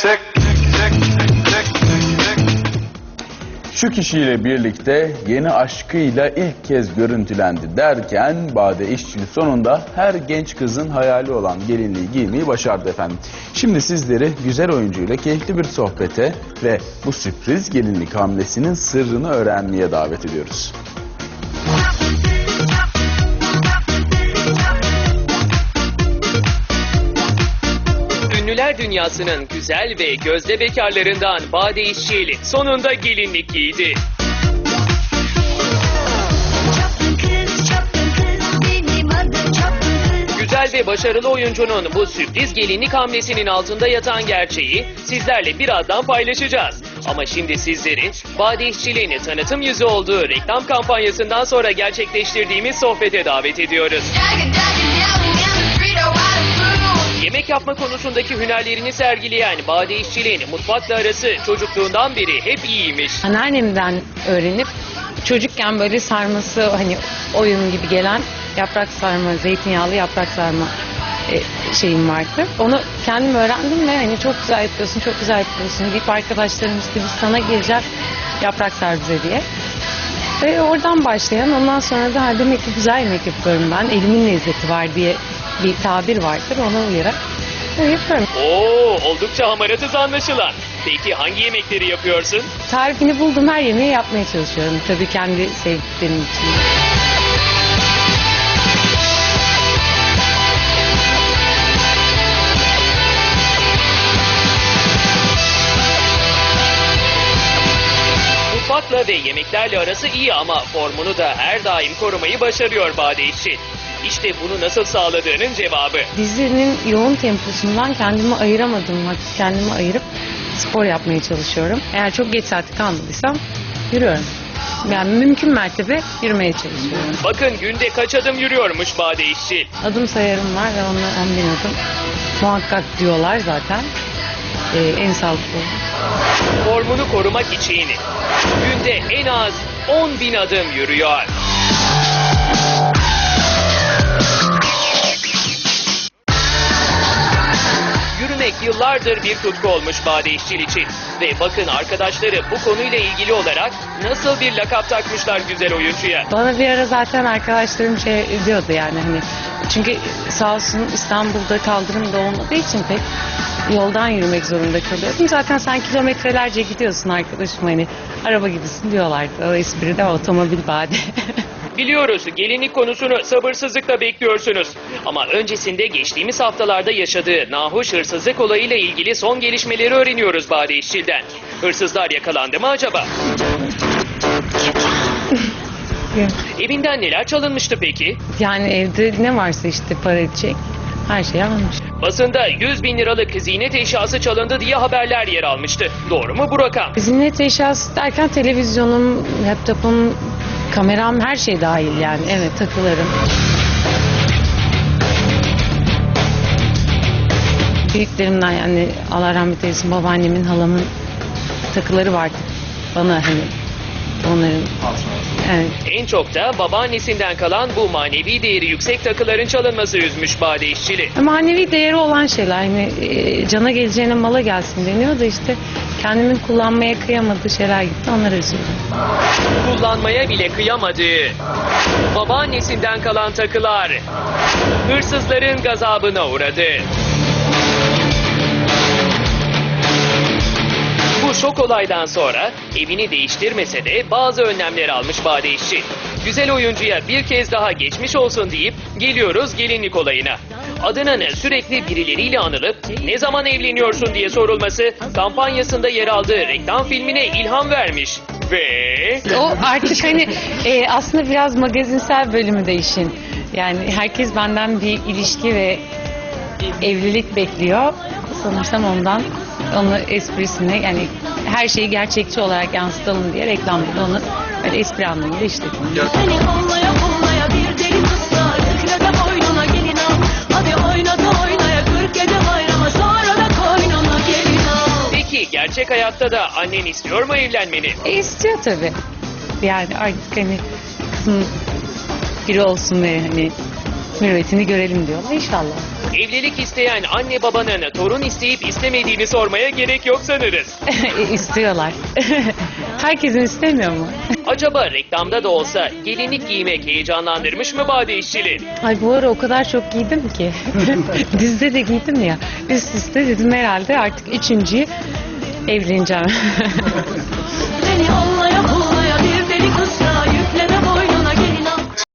tick, tick, tick, tick, tick. Şu kişiyle birlikte yeni aşkıyla ilk kez görüntülendi derken Bade İşçili sonunda her genç kızın hayali olan gelinliği giymeyi başardı efendim. Şimdi sizleri güzel oyuncuyla keyifli bir sohbete ve bu sürpriz gelinlik hamlesinin sırrını öğrenmeye davet ediyoruz. Ünlüler dünyasının güzel ve gözde bekarlarından Bade İşçieli sonunda gelinlik giydi. Güzel ve başarılı oyuncunun bu sürpriz gelinlik hamlesinin altında yatan gerçeği sizlerle birazdan paylaşacağız. Ama şimdi sizleri Bade İşçiliğini tanıtım yüzü olduğu reklam kampanyasından sonra gerçekleştirdiğimiz sohbete davet ediyoruz. Yemek yapma konusundaki hünerlerini sergileyen Bade İşçiliğin mutfakla arası çocukluğundan beri hep iyiymiş. anneannemden öğrenip çocukken böyle sarması hani oyun gibi gelen yaprak sarma, zeytinyağlı yaprak sarma e, şeyim vardı. Onu kendim öğrendim ve hani çok güzel yapıyorsun, çok güzel yapıyorsun deyip arkadaşlarım işte biz sana geleceğiz yaprak sar bize diye. Ve oradan başlayan ondan sonra da "Ha, demek ki güzel yemek yapıyorum ben. Elimin lezzeti var diye bir tabir vardır. Ona uyarak öyle yapıyorum. Oo, oldukça hamaratız anlaşılan. Peki hangi yemekleri yapıyorsun? Tarifini buldum her yemeği yapmaya çalışıyorum. Tabii kendi sevdiklerim için. Mutfakla ve yemeklerle arası iyi ama formunu da her daim korumayı başarıyor Bade İşçi. İşte bunu nasıl sağladığının cevabı. Dizinin yoğun temposundan kendimi ayıramadım. Vakit kendimi ayırıp spor yapmaya çalışıyorum. Eğer çok geç saate kalmadıysam yürüyorum. Yani mümkün mertebe yürümeye çalışıyorum. Bakın günde kaç adım yürüyormuş Bade İşçi. Adım sayarım var ve onlar 10 bin adım. Muhakkak diyorlar zaten. Ee, en sağlıklı. Formunu korumak için günde en az 10 bin adım yürüyor. Yürümek yıllardır bir tutku olmuş Bade İşçil için. Ve bakın arkadaşları bu konuyla ilgili olarak nasıl bir lakap takmışlar güzel oyuncuya. Bana bir ara zaten arkadaşlarım şey diyordu yani hani çünkü sağ olsun İstanbul'da kaldırım da olmadığı için pek yoldan yürümek zorunda kalıyordum. Zaten sen kilometrelerce gidiyorsun arkadaşım hani araba gibisin diyorlardı. O espri de otomobil bade. Biliyoruz gelinlik konusunu sabırsızlıkla bekliyorsunuz. Ama öncesinde geçtiğimiz haftalarda yaşadığı nahoş hırsızlık olayıyla ilgili son gelişmeleri öğreniyoruz Bade İşçil'den. Hırsızlar yakalandı mı acaba? Evinden neler çalınmıştı peki? yani evde ne varsa işte para edecek her şeyi almış. Basında 100 bin liralık ziynet eşyası çalındı diye haberler yer almıştı. Doğru mu bu rakam? Ziynet eşyası derken televizyonum, laptopum, kameram her şey dahil yani. Evet takılarım. Büyüklerimden yani Allah rahmet eylesin babaannemin halamın takıları vardı. Bana hani onların evet. En çok da babaannesinden kalan bu manevi değeri yüksek takıların çalınması üzmüş Bade İşçili. Manevi değeri olan şeyler hani e, cana geleceğine mala gelsin deniyor da işte kendimin kullanmaya kıyamadığı şeyler gitti onlara üzüldüm. kullanmaya bile kıyamadığı babaannesinden kalan takılar hırsızların gazabına uğradı. Bu şok olaydan sonra evini değiştirmese de bazı önlemler almış Bade İşçi. Güzel oyuncuya bir kez daha geçmiş olsun deyip geliyoruz gelinlik olayına. Adının sürekli birileriyle anılıp ne zaman evleniyorsun diye sorulması kampanyasında yer aldığı reklam filmine ilham vermiş. Ve O artık hani e, aslında biraz magazinsel bölümü de işin. Yani herkes benden bir ilişki ve evlilik bekliyor. Sanırsam ondan onu esprisine yani her şeyi gerçekçi olarak yansıtalım diye reklamda da onu böyle espri anlamıyla işledim. Kollaya hayatta da annen istiyor mu evlenmeni? E istiyor tabii. Yani artık hani kızım biri olsun ve hani mürüvvetini görelim diyorlar. İnşallah. Evlilik isteyen anne babanın torun isteyip istemediğini sormaya gerek yok sanırız. İstiyorlar. Herkesin istemiyor mu? Acaba reklamda da olsa gelinlik giymek heyecanlandırmış mı Bade İşçil'i? Ay bu ara o kadar çok giydim ki. Dizide de giydim ya. Üst üste dedim herhalde artık üçüncüyü evleneceğim.